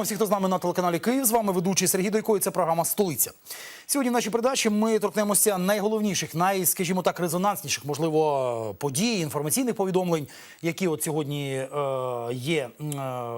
Вітаємо всіх, хто з нами на телеканалі Київ. З вами ведучий Сергій Дойко. і Це програма Столиця. Сьогодні в нашій передачі ми торкнемося найголовніших, най, скажімо так, резонансніших, можливо, подій, інформаційних повідомлень, які от сьогодні е, є е,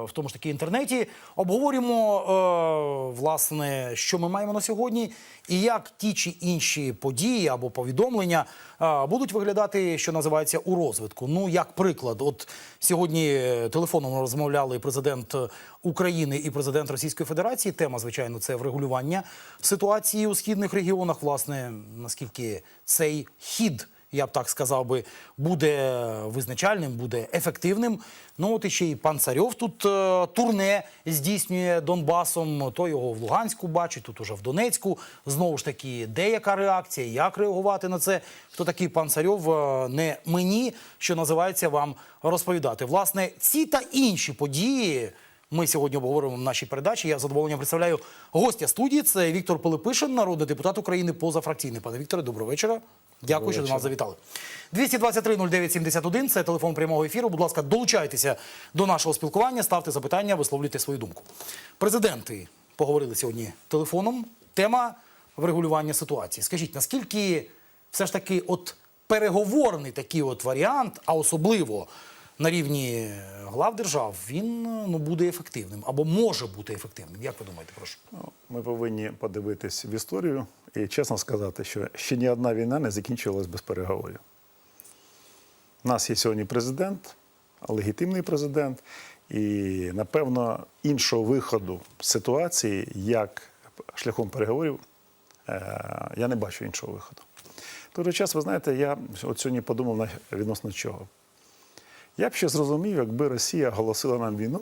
в тому ж таки інтернеті. Обговорюємо е, власне, що ми маємо на сьогодні, і як ті чи інші події або повідомлення е, будуть виглядати, що називається у розвитку. Ну, як приклад, от сьогодні телефоном розмовляли президент України і президент Російської Федерації. Тема, звичайно, це врегулювання ситуації у східних регіонах. Власне, наскільки цей хід. Я б так сказав би, буде визначальним, буде ефективним. Ну от і ще й пан Царьов тут е, турне здійснює Донбасом. То його в Луганську бачить, тут уже в Донецьку. Знову ж таки, деяка реакція, як реагувати на це. Хто такий пан Царьов, е, не мені, що називається, вам розповідати. Власне, ці та інші події. Ми сьогодні обговоримо в нашій передачі. Я з задоволенням представляю гостя студії. Це Віктор Пилипишин, народний депутат України позафракційний. Пане Вікторе, доброго вечора. Дякую, що до нас завітали. 223-09-71 – це телефон прямого ефіру. Будь ласка, долучайтеся до нашого спілкування, ставте запитання, висловлюйте свою думку. Президенти поговорили сьогодні телефоном. Тема врегулювання ситуації. Скажіть, наскільки все ж таки от переговорний такий от варіант, а особливо на рівні глав держав, він ну, буде ефективним або може бути ефективним. Як ви думаєте, прошу? Ну, Ми повинні подивитись в історію і чесно сказати, що ще ні одна війна не закінчилась без переговорів. У нас є сьогодні президент, легітимний президент, і, напевно, іншого виходу з ситуації, як шляхом переговорів, е, я не бачу іншого виходу. В той же час, ви знаєте, я от сьогодні подумав відносно чого. Я б ще зрозумів, якби Росія оголосила нам війну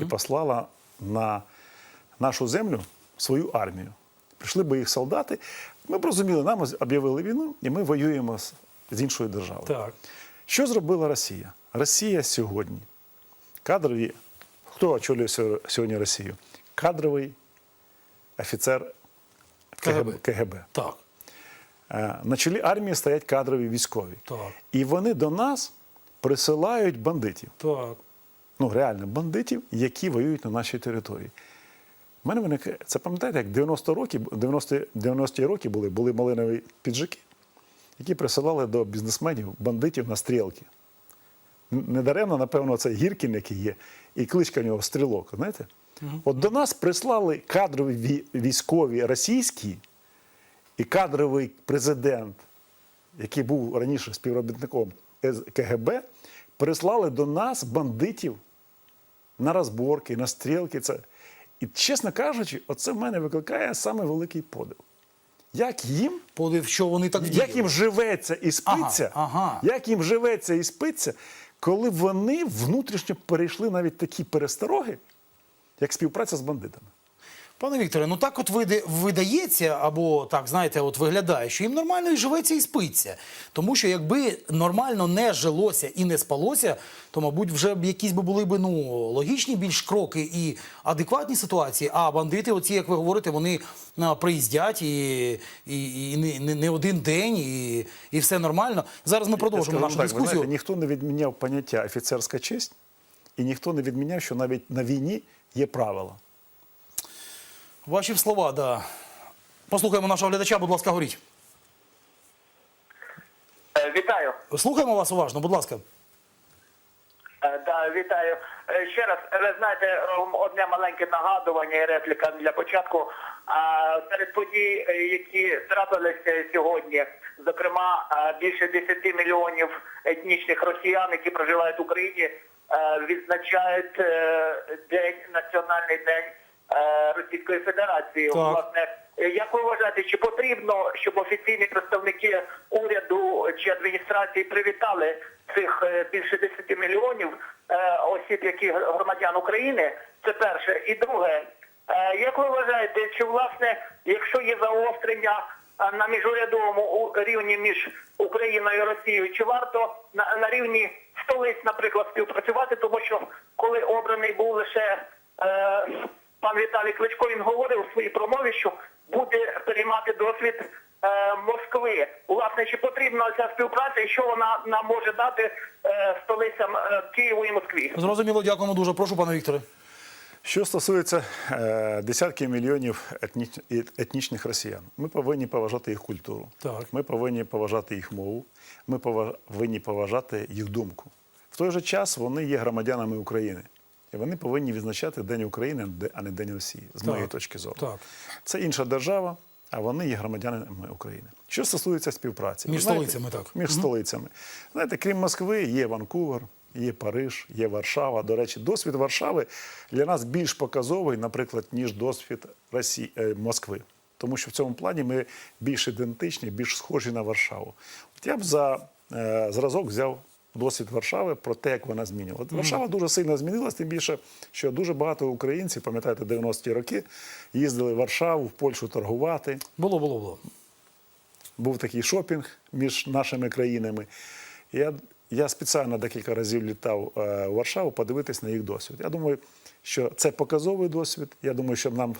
і послала на нашу землю свою армію. Прийшли б їх солдати. Ми б розуміли, нам об'явили війну, і ми воюємо з, іншою державою. Так. Що зробила Росія? Росія сьогодні. Кадрові. Хто очолює сьогодні Росію? Кадровий офіцер КГБ. КГБ. КГБ. Так. Е, На чолі армії стоять кадрові військові. Так. І вони до нас присилають бандитів. Так. ну реально бандитів, які воюють на нашій території. У мене виникає, це пам'ятаєте, як 90 років, 90, 90-ті роки були, були малинові піджаки, які присилали до бізнесменів бандитів на стрілки. Недаремно, напевно, це Гіркін, який є, і кличка в нього стрілок. Знаєте? От до нас прислали кадрові військові російські і кадровий президент, який був раніше співробітником КГБ, прислали до нас бандитів на розборки, на стрілки. Це. І, чесно кажучи, оце в мене викликає саме великий подив. Як їм, Подив, що вони так як їм живеться і спиться, Ага, ага. як їм живеться і спиться, коли вони внутрішньо перейшли навіть такі перестороги, як співпраця з бандитами. Пане Вікторе, ну так от вида- видається, або так, знаєте, от виглядає, що їм нормально і живеться, і спиться. Тому що якби нормально не жилося і не спалося, то, мабуть, вже б якісь би були б ну, логічні більш кроки і адекватні ситуації. А бандити, оці, як ви говорите, вони приїздять і, і, і не, не, один день, і, і все нормально. Зараз ми продовжимо нашу так, ви дискусію. знаєте, ніхто не відміняв поняття офіцерська честь, і ніхто не відміняв, що навіть на війні є правила. Ваші слова, да. Послухаємо нашого глядача, будь ласка, говоріть. Е, Вітаю. Слухаємо вас уважно, будь ласка. Е, Да, вітаю. Е, Ще раз, ви знаєте, одне маленьке нагадування і репліка для початку. Серед подій, які трапилися сьогодні, зокрема, більше 10 мільйонів етнічних росіян, які проживають в Україні, відзначають день, національний день Російської Федерації. Так. Власне, Е, Як ви вважаєте, чи потрібно, щоб офіційні представники уряду чи адміністрації привітали цих е, більше 10 мільйонів е, осіб, які громадян України? Це перше. І друге, е, як ви вважаєте, чи власне, якщо є заострення е, на міжурядовому рівні між Україною і Росією, чи варто на, на рівні столиць, наприклад, співпрацювати, тому що коли обраний був лише е, пан Віталій Кличко, він говорив у своїй промові, що буде переймати досвід е, Москви. Власне, чи потрібна ця співпраця і що вона нам може дати е, столицям е, Києву і Москві? Зрозуміло, дякуємо дуже. Прошу, пане Вікторе. Що стосується е, десятків мільйонів етніч, етнічних росіян, ми повинні поважати їх культуру. Так. Ми повинні поважати їх мову, ми повинні поважати їх думку. В той же час вони є громадянами України. І вони повинні відзначати День України, а не День Росії, з моєї Так. точки зору. Так. Це інша держава, а вони є громадянами України. Що стосується співпраці, Між знаєте, столицями, так. Між столицями. Знаєте, крім Москви, є Ванкувер, є Париж, є Варшава. До речі, досвід Варшави для нас більш показовий, наприклад, ніж досвід Росії, е, Москви. Тому що в цьому плані ми більш ідентичні, більш схожі на Варшаву. От я б за е, зразок взяв досвід Варшави про те, як вона змінила. От Варшава дуже сильно змінилась, тим більше, що дуже багато українців, пам'ятаєте, 90-ті роки, їздили в Варшаву, в Польщу торгувати Було, було, було. був такий шопінг між нашими країнами. Я, я спеціально декілька разів літав е, у Варшаву подивитись на їх досвід. Я думаю, що це показовий досвід. Я думаю, що нам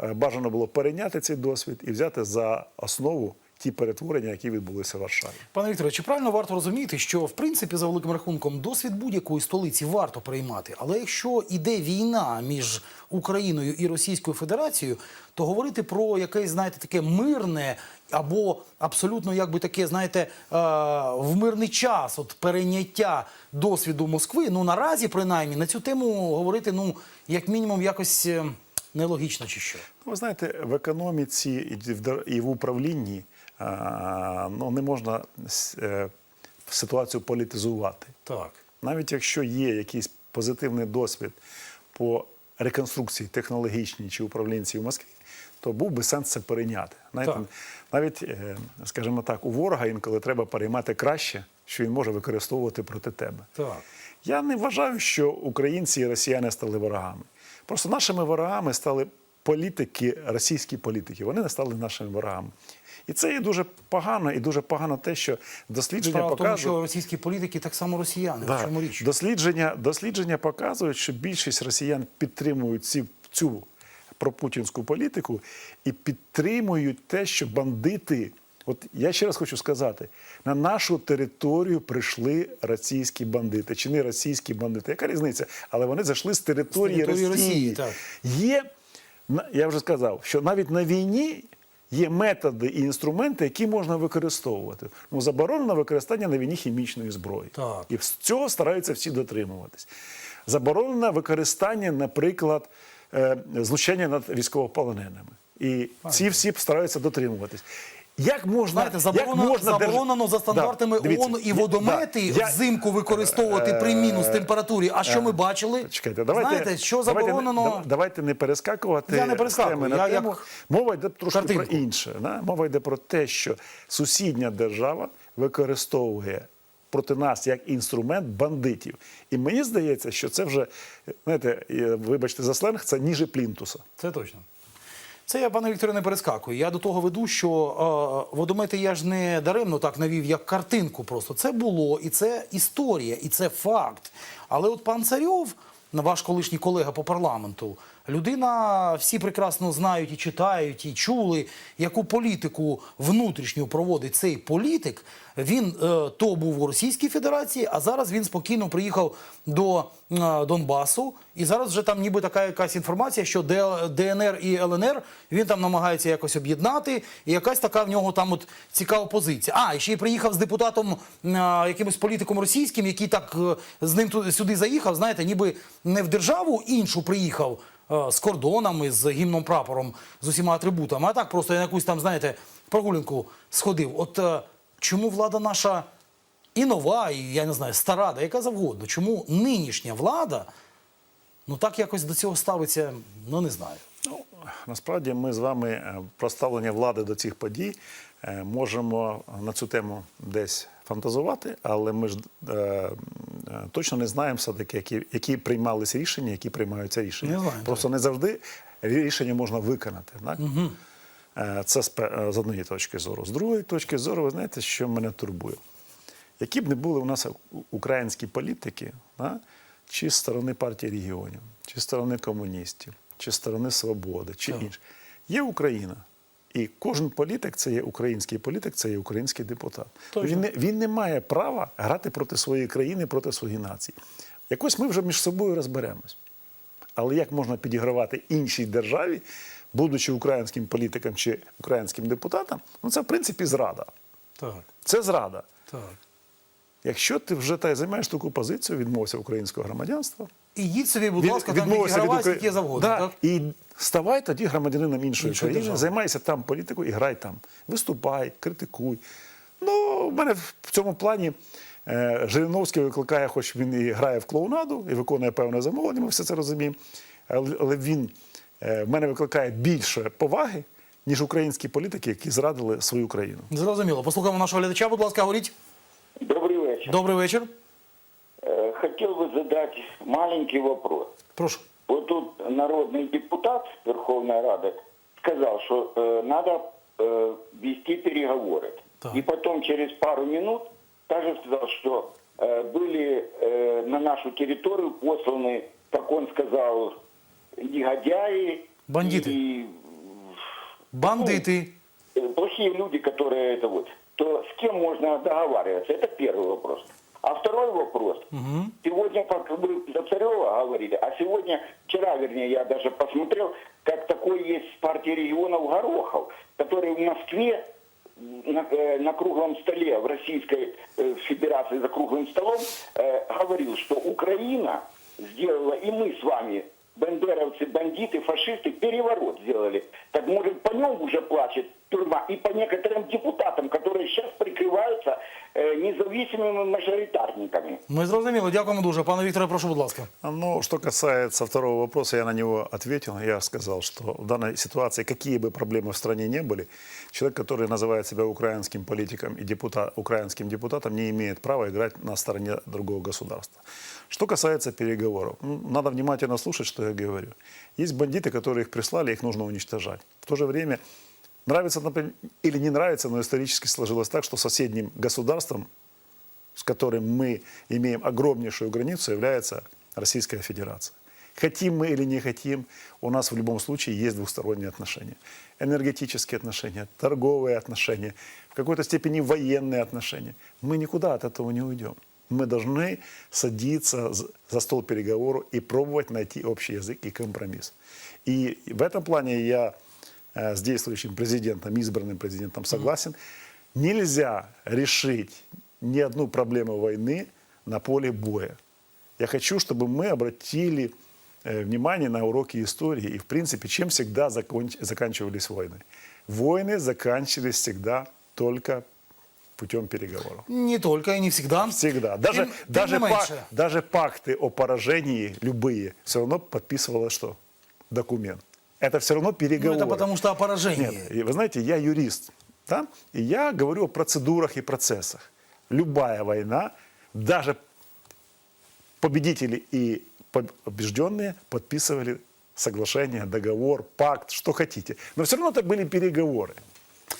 е, бажано було перейняти цей досвід і взяти за основу ті перетворення, які відбулися в Варшаві. Пане Вікторе, чи правильно варто розуміти, що в принципі за великим рахунком досвід будь-якої столиці варто приймати, але якщо іде війна між Україною і Російською Федерацією, то говорити про якесь, знаєте, таке мирне або абсолютно якби таке, знаєте, е, в мирний час, от перейняття досвіду Москви, ну наразі принаймні на цю тему говорити, ну як мінімум, якось е, нелогічно чи що. Ну, Ви знаєте, в економіці і в управлінні ну, не можна е, ситуацію політизувати. Так. Навіть якщо є якийсь позитивний досвід по реконструкції технологічній чи управлінці в Москві, то був би сенс це перейняти. Знаєте, Так. навіть, е, скажімо так, у ворога інколи треба переймати краще, що він може використовувати проти тебе. Так. Я не вважаю, що українці і росіяни стали ворогами. Просто нашими ворогами стали політики, російські політики. Вони не стали нашими ворогами. І це є дуже погано, і дуже погано те, що дослідження Справа в тому, що російські політики так само росіяни. В чому річ? Дослідження, дослідження показують, що більшість росіян підтримують ці, цю пропутінську політику і підтримують те, що бандити. От я ще раз хочу сказати: на нашу територію прийшли російські бандити, чи не російські бандити. Яка різниця? Але вони зайшли з території, території Росії. Росії, так. Є, я вже сказав, що навіть на війні є методи і інструменти, які можна використовувати. Ну, заборонено використання на війні хімічної зброї. Так. І з цього стараються всі дотримуватись. Заборонено використання, наприклад, е, знущання над військовополоненими. І ці всі стараються дотримуватись. Як можна, Знаєте, як заборонено, можна держ- заборонено за стандартами Да, дивіться, ООН і водомети да, я- взимку використовувати при мінус температурі. А що ми бачили? Чекайте, давайте, Знаєте, що заборонено? дав- давайте не перескакувати Я не перескакую, я тему. як Мова йде трошки картинку. про інше. Да? Мова йде про те, що сусідня держава використовує проти нас як інструмент бандитів. І мені здається, що це вже, знаєте, е, вибачте за сленг, це ніже плінтуса. Це точно. Це я, пане Вікторе, не перескакую. Я до того веду, що е, водомети я ж не даремно так навів, як картинку просто. Це було, і це історія, і це факт. Але от пан Царьов, ваш колишній колега по парламенту, людина, всі прекрасно знають і читають, і чули, яку політику внутрішню проводить цей політик. Він е, то був у Російській Федерації, а зараз він спокійно приїхав до е, Донбасу. І зараз вже там ніби така якась інформація, що ДНР і ЛНР він там намагається якось об'єднати, і якась така в нього там от цікава позиція. А, і ще й приїхав з депутатом, е, якимось політиком російським, який так е, з ним туди сюди заїхав, знаєте, ніби не в державу іншу приїхав. Е, З кордонами, з гімном прапором, з усіма атрибутами, а так просто на якусь там, знаєте, прогулянку сходив. От е, чому влада наша і нова, і я не знаю, стара, да яка завгодно. Чому нинішня влада ну так якось до цього ставиться, ну не знаю. Ну, насправді ми з вами е, про ставлення влади до цих подій можемо на цю тему десь фантазувати, але ми ж е, е, точно не знаємо все-таки, які, які приймалися рішення, які приймаються рішення. Не Просто не завжди рішення можна виконати. Так? Е, Це з е, з однієї точки зору. З другої точки зору, ви знаєте, що мене турбує. Які б не були у нас українські політики, да? чи з сторони партії регіонів, чи з сторони комуністів, чи з сторони свободи, чи інше, є Україна. І кожен політик це є український політик, це є український депутат. Він не, він не має права грати проти своєї країни, проти своєї нації. Якось ми вже між собою розберемось. Але як можна підігравати іншій державі, будучи українським політиком чи українським депутатом, ну це в принципі зрада. Так, Це зрада. так. Якщо ти вже та займаєш таку позицію, відмовся українського громадянства, І їдь собі, будь від- ласка, там відмовився від Украї- скільки завгодно. Да, Так? І ставай тоді громадянином іншої Іншої країни, держави. займайся там політикою і грай там. Виступай, критикуй. Ну, в мене в цьому плані е, Жириновський викликає, хоч він і грає в клоунаду і виконує певне замовлення, ми все це розуміємо. Але, але він е, в мене викликає більше поваги, ніж українські політики, які зрадили свою країну. Зрозуміло. Послухаємо нашого глядача, будь ласка, говоріть. Добрый вечер. Добрий вечір. Э, Хотел бы задать маленький вопрос. Прошу. Вот тут народный депутат Верховной Рады сказал, что э, надо э, вести переговоры. Так. И потом через пару минут также сказал, что э, были э, на нашу территорию посланы, как он сказал, негодяи. Бандиты. И Бандити. э, плохие люди, которые это вот, то с кем можно договариваться? Это первый вопрос. А второй вопрос. Сегодня, как вы за Царева говорили, а сегодня, вчера, вернее, я даже посмотрел, как такой есть в партии регионов Горохов, который в Москве на, э, на круглом столе в Российской э, Федерации за круглым столом э, говорил, что Украина сделала, и мы с вами, бандеровцы, бандиты, фашисты, переворот сделали. Так может по нем уже плачет тюрьма и по некоторым депутатам, которые сейчас прикрываются э, независимыми мажоритарниками. Ми зрозуміли. Дякуємо дуже. Пане Вікторе, прошу, будь ласка. Ну, что касается второго вопроса, я на него ответил. Я сказал, что в данной ситуации, какие бы проблемы в стране не были, человек, который называет себя украинским политиком и депутат, украинским депутатом, не имеет права играть на стороне другого государства. Что касается переговоров, ну, надо внимательно слушать, что я говорю. Есть бандиты, которые их прислали, их нужно уничтожать. В то же время, нравится например, или не нравится, но исторически сложилось так, что соседним государством с которым мы имеем огромнейшую границу, является Российская Федерация. Хотим мы или не хотим, у нас в любом случае есть двусторонние отношения. Энергетические отношения, торговые отношения, в какой-то степени военные отношения. Мы никуда от этого не уйдем. Мы должны садиться за стол переговоров и пробовать найти общий язык и компромисс. И в этом плане я с действующим президентом, избранным президентом согласен. Нельзя решить ни одну проблему войны на поле боя. Я хочу, чтобы мы обратили э, внимание на уроки истории и, в принципе, чем всегда законч- заканчивались войны. Войны заканчивались всегда только путем переговоров. Не только и не всегда. Всегда. Даже, тим даже, не па- менше. даже пакты о поражении, любые, все равно подписывало что? Документ. Это все равно Ну, переговоры. это потому что о поражении. Нет, вы знаете, я юрист, да? и я говорю о процедурах и процессах. Любая война, даже победители и побежденные подписывали соглашение, договор, пакт, что хотите. Но все равно это были переговоры.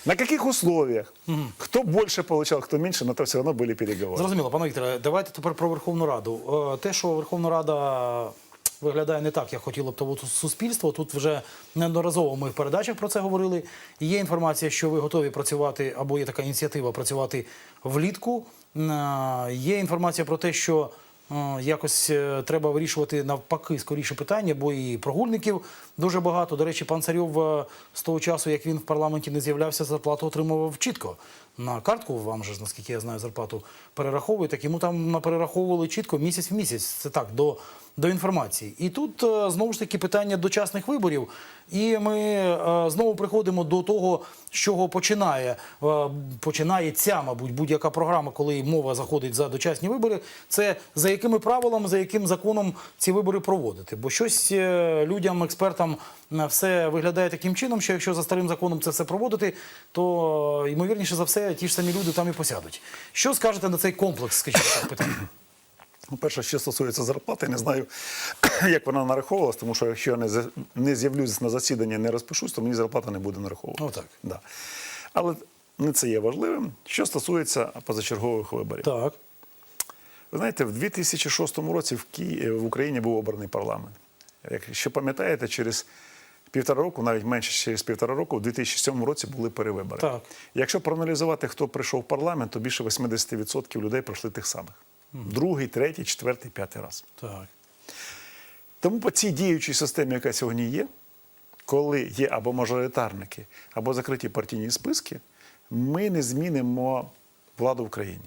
На каких условиях? Кто больше получал, кто меньше, но это все равно были переговоры. Зрозуміло, пане Вікторе, давайте тепер про Верховну Раду. Те, що Верховна Рада виглядає не так, як хотіло б того суспільство. Тут вже неодноразово ми в передачах про це говорили. Є інформація, що ви готові працювати, або є така ініціатива працювати влітку. Є інформація про те, що якось е, треба вирішувати навпаки скоріше питання, бо і прогульників дуже багато. До речі, пан Царьов е, з того часу, як він в парламенті не з'являвся, зарплату отримував чітко. На картку вам же наскільки я знаю, зарплату перераховують. Так йому там перераховували чітко місяць в місяць. Це так, до, до інформації. І тут е, знову ж таки питання дочасних виборів. І ми е, знову приходимо до того, з чого починає, е, починається, мабуть, будь-яка програма, коли мова заходить за дочасні вибори. Це за якими правилами, за яким законом ці вибори проводити. Бо щось людям, експертам все виглядає таким чином, що якщо за старим законом це все проводити, то ймовірніше за все ті ж самі люди там і посядуть. Що скажете на цей комплекс, скажімо так, питання? Ну, перше, що стосується зарплати, не знаю, як вона нараховувалась, тому що якщо я не, не з'явлюсь на засідання, не розпишусь, то мені зарплата не буде нараховуватися. Отак. Да. Але не це є важливим. Що стосується позачергових виборів. Так. Ви знаєте, в 2006 році в, Ки... в Україні був обраний парламент. Якщо пам'ятаєте, через півтора року, навіть менше через півтора року, в 2007 році були перевибори. Так. Якщо проаналізувати, хто прийшов в парламент, то більше 80% людей пройшли тих самих. Другий, третій, четвертий, п'ятий раз. Так. Тому по цій діючій системі, яка сьогодні є, коли є або мажоритарники, або закриті партійні списки, ми не змінимо владу в країні.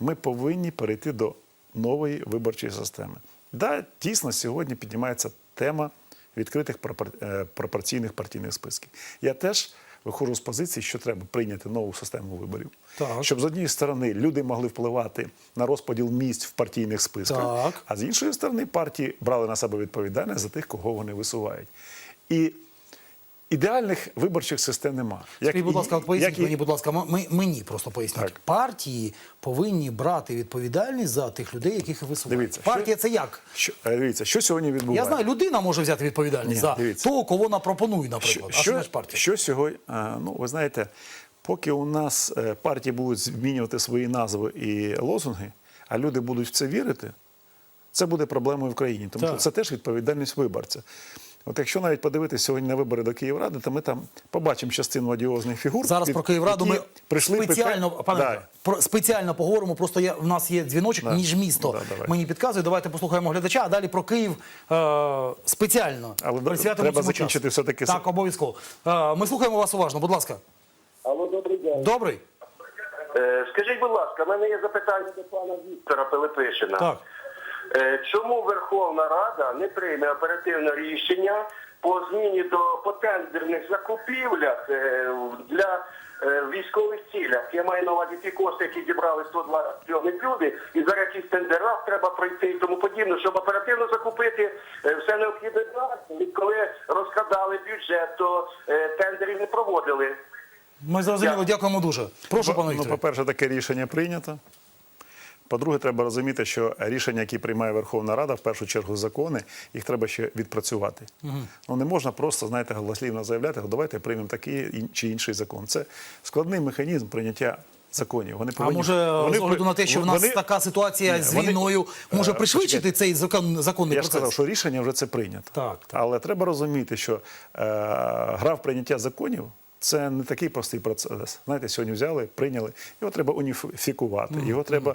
Ми повинні перейти до нової виборчої системи. Да, дійсно, сьогодні піднімається тема відкритих е, пропорційних партійних списків. Я теж виходжу з позиції, що треба прийняти нову систему виборів, Так. щоб з однієї сторони люди могли впливати на розподіл місць в партійних списках, Так. а з іншої сторони партії брали на себе відповідальність за тих, кого вони висувають. І ідеальних виборчих систем немає. Скажіть, будь ласка, от поясніть як і- мені, будь ласка, ми, мені просто поясніть. Так. Партії повинні брати відповідальність за тих людей, яких висувають. Дивіться, Партія що- це як? Що, е, дивіться, що сьогодні Я знаю, людина може взяти відповідальність Ні, за дивіться. того, кого вона пропонує, Що, наприклад. а що що, партія? що сьогодні? Ну, ви знаєте, поки у нас е, партії будуть змінювати свої назви і лозунги, а люди будуть в це вірити, це буде проблемою в країні, тому Так. що це теж відповідальність виборця. От якщо навіть подивитися сьогодні на вибори до Київради, то ми там побачимо частину одіозних фігур. Зараз від- про Київраду ми прийшли спеціально, пипе- пане Да. Про спеціально поговоримо. Просто є в нас є дзвіночок Да. між місто. Да. Мені підказує. Давайте послухаємо глядача, а далі про Київ е, спеціально. Але треба закінчити все-таки Так, обов'язково. Е, ми слухаємо вас уважно. Будь ласка, Алло, добрий день. добрий. Е, Скажіть, будь ласка, в мене є запитання до пана Віктора Пилипишина. Так. Е, Чому Верховна Рада не прийме оперативне рішення по зміні до по тендерних закупівлях е, для е, військових цілях? Я маю на увазі ті кошти, які зібрали 120 мільйонів люди, і за якісь тендерах треба пройти і тому подібне, щоб оперативно закупити все необхідне зараз. Відколи розкрадали бюджет, то тендерів не проводили. Ми зрозуміли, дякуємо дуже. Прошу, пане Ну, по-перше, таке рішення прийнято. По-друге, треба розуміти, що рішення, які приймає Верховна Рада, в першу чергу закони, їх треба ще відпрацювати. Ну не можна просто, знаєте, голослівно заявляти, давайте приймемо такий чи інший закон. Це складний механізм прийняття законів. Вони А може, вони з огляду на те, що в нас вони- така ситуація Ні, з вони- війною, може Е, пришвидшити цей закон, законний Я процес? сказав, що рішення вже це прийнято. Так, так. Але треба розуміти, що е, гра в прийняття законів це не такий простий процес. Знаєте, сьогодні взяли, прийняли, його треба уніфікувати, його треба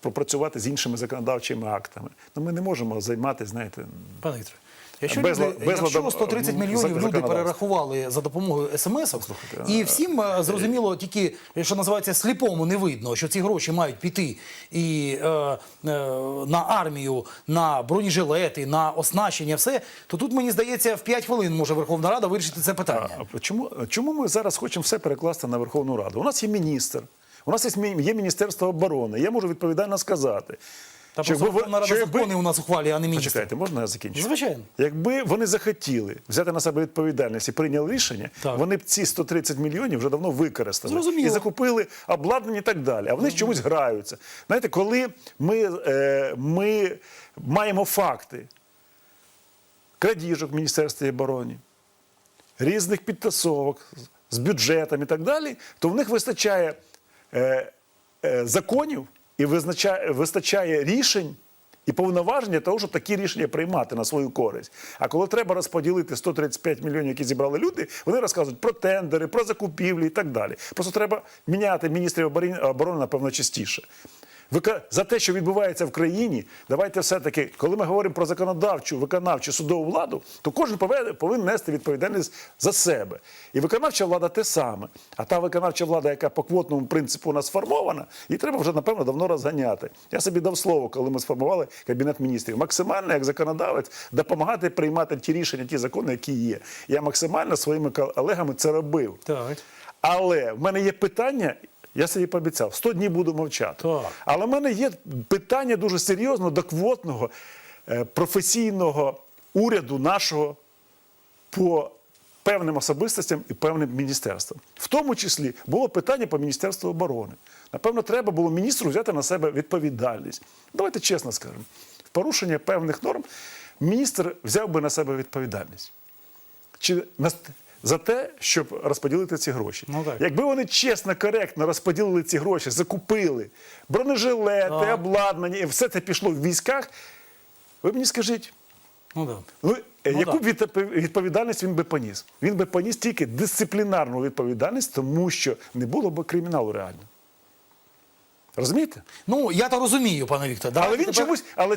пропрацювати з іншими законодавчими актами. Ну ми не можемо займатися, знаєте, Пане Вікторе, якщо, Без- люди, без якщо 130 мільйонів люди перерахували за допомогою смс-ок, і всім е, зрозуміло тільки, що називається, сліпому не видно, що ці гроші мають піти і е, е, на армію, на бронежилети, на оснащення, все, то тут, мені здається, в 5 хвилин може Верховна Рада вирішити це питання. А чому, чому ми зараз хочемо все перекласти на Верховну Раду? У нас є міністр, у нас є, є Міністерство оборони. Я можу відповідально сказати. Та що якби Верховна Рада що якби- закони у нас ухвалює, а не міністр. Почекайте, можна я закінчу? Звичайно. Якби вони захотіли взяти на себе відповідальність і прийняли рішення, Так. вони б ці 130 мільйонів вже давно використали Зрозуміло. і закупили обладнання і так далі. А вони з чомусь граються. Знаєте, коли ми, е, ми маємо факти крадіжок в Міністерстві оборони, різних підтасовок з- бюджетом і так далі, то в них вистачає законів і вистачає рішень і повноваження того, щоб такі рішення приймати на свою користь. А коли треба розподілити 135 мільйонів, які зібрали люди, вони розказують про тендери, про закупівлі і так далі. Просто треба міняти міністрів оборони напевно, частіше. За те, що відбувається в країні, давайте все-таки, коли ми говоримо про законодавчу, виконавчу судову владу, то кожен повинен нести відповідальність за себе. І виконавча влада те саме. А та виконавча влада, яка по квотному принципу у нас сформована, її треба вже, напевно, давно розганяти. Я собі дав слово, коли ми сформували Кабінет міністрів. Максимально, як законодавець, допомагати приймати ті рішення, ті закони, які є. Я максимально своїми колегами це робив. Так. Але в мене є питання. Я собі пообіцяв, 100 днів буду мовчати. Так. Але в мене є питання дуже серйозно до квотного е, професійного уряду нашого по певним особистостям і певним міністерствам. В тому числі було питання по Міністерству оборони. Напевно, треба було міністру взяти на себе відповідальність. Давайте чесно скажемо. В порушення певних норм міністр взяв би на себе відповідальність. Чи за те, щоб розподілити ці гроші. Ну, так. Якби вони чесно, коректно розподілили ці гроші, закупили бронежилети, Так. обладнання, і все це пішло в військах, ви мені скажіть, Ну, да. ну, Ну, яку так. відповідальність він би поніс? Він би поніс тільки дисциплінарну відповідальність, тому що не було б криміналу реально. Розумієте? Ну, я то розумію, пане Віктор. Але він тепер- чомусь, але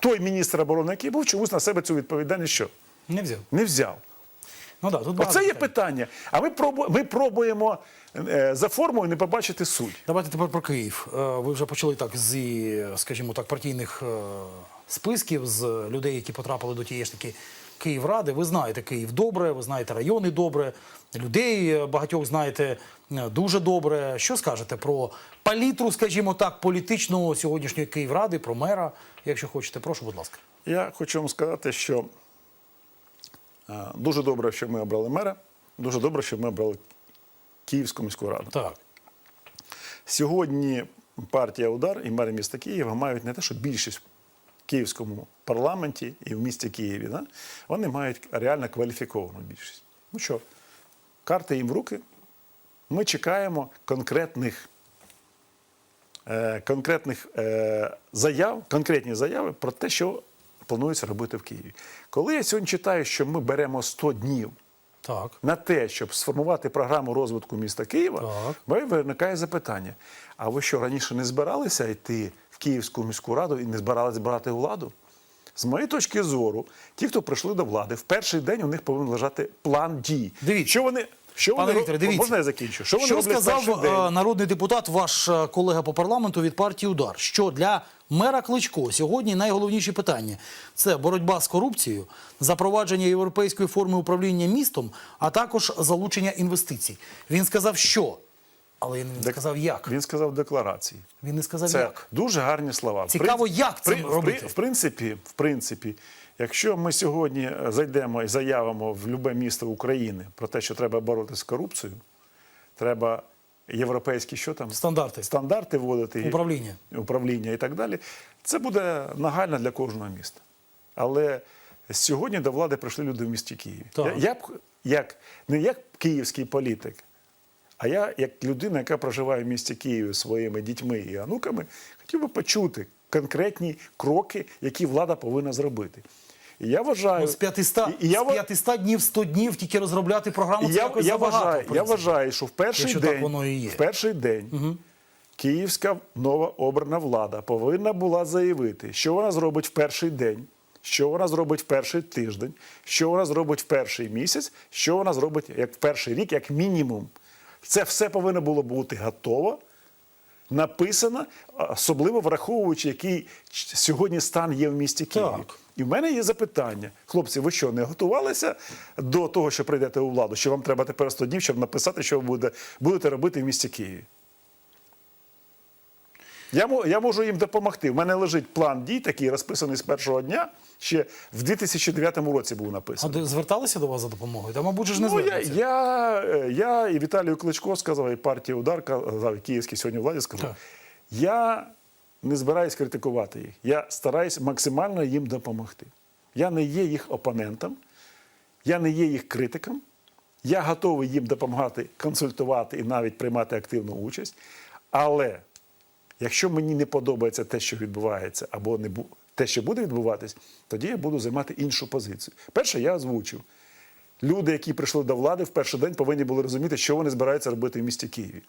той міністр оборони, який був, чомусь на себе цю відповідальність що? Не взяв. Не взяв. Ну да, тут Оце є питання. А ми пробуємо, ми пробуємо е, за формою не побачити суть. Давайте тепер про Київ. Е, Ви вже почали так зі, скажімо так, партійних е, списків з людей, які потрапили до тієї ж таки Київради. Ви знаєте Київ добре, ви знаєте райони добре, людей багатьох знаєте дуже добре. Що скажете про палітру, скажімо так, політичну сьогоднішньої Київради, про мера, якщо хочете, прошу, будь ласка. Я хочу вам сказати, що дуже добре, що ми обрали мера, дуже добре, що ми обрали Київську міську раду. Так. Сьогодні партія Удар і мери міста Києва мають не те, що більшість в київському парламенті і в місті Києві. Да? Вони мають реально кваліфіковану більшість. Ну що, карти їм в руки. Ми чекаємо конкретних, е, конкретних е, заяв, конкретні заяви про те, що планується робити в Києві. Коли я сьогодні читаю, що ми беремо 100 днів Так. на те, щоб сформувати програму розвитку міста Києва, Так. виникає запитання: а ви що раніше не збиралися йти в Київську міську раду і не збиралися брати владу? З моєї точки зору, ті, хто прийшли до влади, в перший день у них повинен лежати план дій. Дивіться. Що вони, що Пане Вікторе, дивіться. Можна я закінчу? Що Що сказав день? е, народний депутат, ваш е, колега по парламенту від партії Удар? Що для мера Кличко сьогодні найголовніші питання це боротьба з корупцією, запровадження європейської форми управління містом, а також залучення інвестицій. Він сказав, що, але він не сказав як. Він сказав декларації. Він не сказав Це як. дуже гарні слова. Цікаво, як це в робити? В принципі, в принципі, якщо ми сьогодні е, зайдемо і заявимо в любе місто України про те, що треба боротися з корупцією, треба європейські що там Стандарти. стандарти вводити, Управління. управління і так далі. Це буде нагально для кожного міста. Але сьогодні до влади прийшли люди в місті Києві. Так. Я, я б як не як київський політик, а я, як людина, яка проживає в місті Києві своїми дітьми і онуками, хотів би почути конкретні кроки, які влада повинна зробити. І я вважаю, Ну, з 500, і, і я, з ва- 500 днів, 100 днів тільки розробляти програму, це я, якось я, забагато, вважаю, я вважаю, що в перший Якщо день, воно і є. в перший день київська нова обрана влада повинна була заявити, що вона зробить в перший день, що вона зробить в перший тиждень, що вона зробить в перший місяць, що вона зробить як в перший рік, як мінімум. Це все повинно було бути готово, написано, особливо враховуючи, який сьогодні стан є в місті Києві. Так. І в мене є запитання. Хлопці, ви що, не готувалися до того, що прийдете у владу? Що вам треба тепер 100 днів, щоб написати, що ви будете, будете робити в місті Києві? Я, я можу їм допомогти. У мене лежить план дій, такий розписаний з першого дня. Ще в 2009 році був А написаний. де зверталися до вас за допомогою? Та, мабуть, ж не Ну, я, я, е, я і Віталію Кличко сказав, і партія Удар казав, і Київський сьогодні владі сказав. Так. Я не збираюсь критикувати їх. Я стараюсь максимально їм допомогти. Я не є їх опонентом, я не є їх критиком. Я готовий їм допомагати, консультувати і навіть приймати активну участь. Але якщо мені не подобається те, що відбувається, або не бу... те, що буде відбуватись, тоді я буду займати іншу позицію. Перше, я озвучив. Люди, які прийшли до влади в перший день, повинні були розуміти, що вони збираються робити в місті Києві.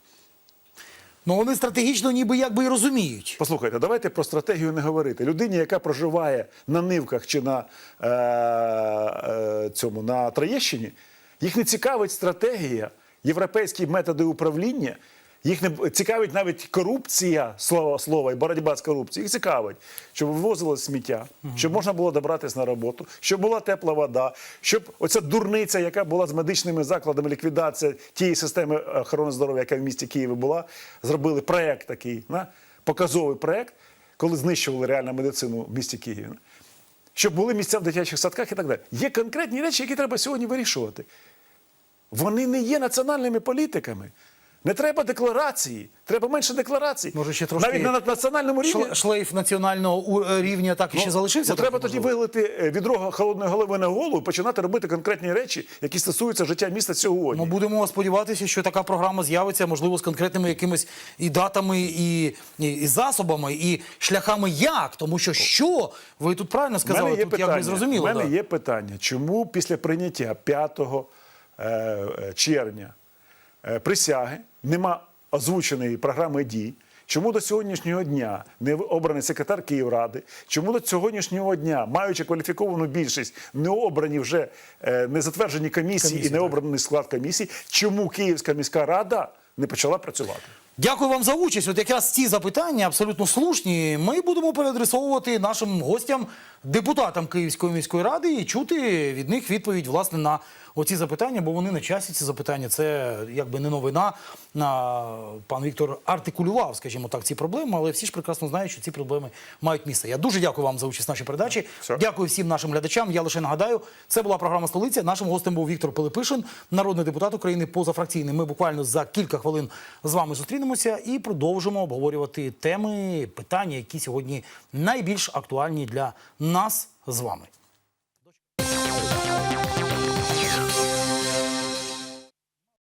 Ну вони стратегічно ніби якби і розуміють. Послухайте, давайте про стратегію не говорити. Людині, яка проживає на Нивках чи на, е, е, цьому, на Троєщині, їх не цікавить стратегія, європейські методи управління, їх не цікавить навіть корупція, слово, слово і боротьба з корупцією. Їх цікавить, щоб вивозилось сміття, щоб можна було добратися на роботу, щоб була тепла вода, щоб оця дурниця, яка була з медичними закладами, ліквідація тієї системи охорони здоров'я, яка в місті Києві була, зробили проект такий, на, показовий проект, коли знищували реальну медицину в місті Києві. Щоб були місця в дитячих садках і так далі. Є конкретні речі, які треба сьогодні вирішувати. Вони не є національними політиками. Не треба декларації, треба менше декларацій. Може, ще трошки Навіть на національному рівні. Шлейф національного е, рівня так і ще залишився. Ну, треба тоді вилити е, відро холодної голови на голову і починати робити конкретні речі, які стосуються життя міста сьогодні. Ну, будемо сподіватися, що така програма з'явиться, можливо, з конкретними якимись і датами, і, і, і засобами, і шляхами як. Тому що що ви тут правильно сказали, мене є тут питання. зрозуміло. У мене да. є питання, чому після прийняття 5 е, е, червня присяги нема озвученої програми дій Чому до сьогоднішнього дня не обраний секретар Київради? Чому до сьогоднішнього дня, маючи кваліфіковану більшість, не обрані вже е, не затверджені комісії, Комісії, і не обраний склад комісії? Чому Київська міська рада не почала працювати? Дякую вам за участь. От якраз ці запитання абсолютно слушні. Ми будемо переадресовувати нашим гостям, депутатам Київської міської ради, і чути від них відповідь власне на оці запитання, бо вони на часі ці запитання. Це якби не новина. На пан Віктор артикулював, скажімо так, ці проблеми, але всі ж прекрасно знають, що ці проблеми мають місце. Я дуже дякую вам за участь в нашій передачі. Все. Дякую всім нашим глядачам. Я лише нагадаю, це була програма Столиця. Нашим гостем був Віктор Пилипишин, народний депутат України позафракційний. Ми буквально за кілька хвилин з вами зустрінемося і продовжимо обговорювати теми, питання, які сьогодні найбільш актуальні для нас з вами.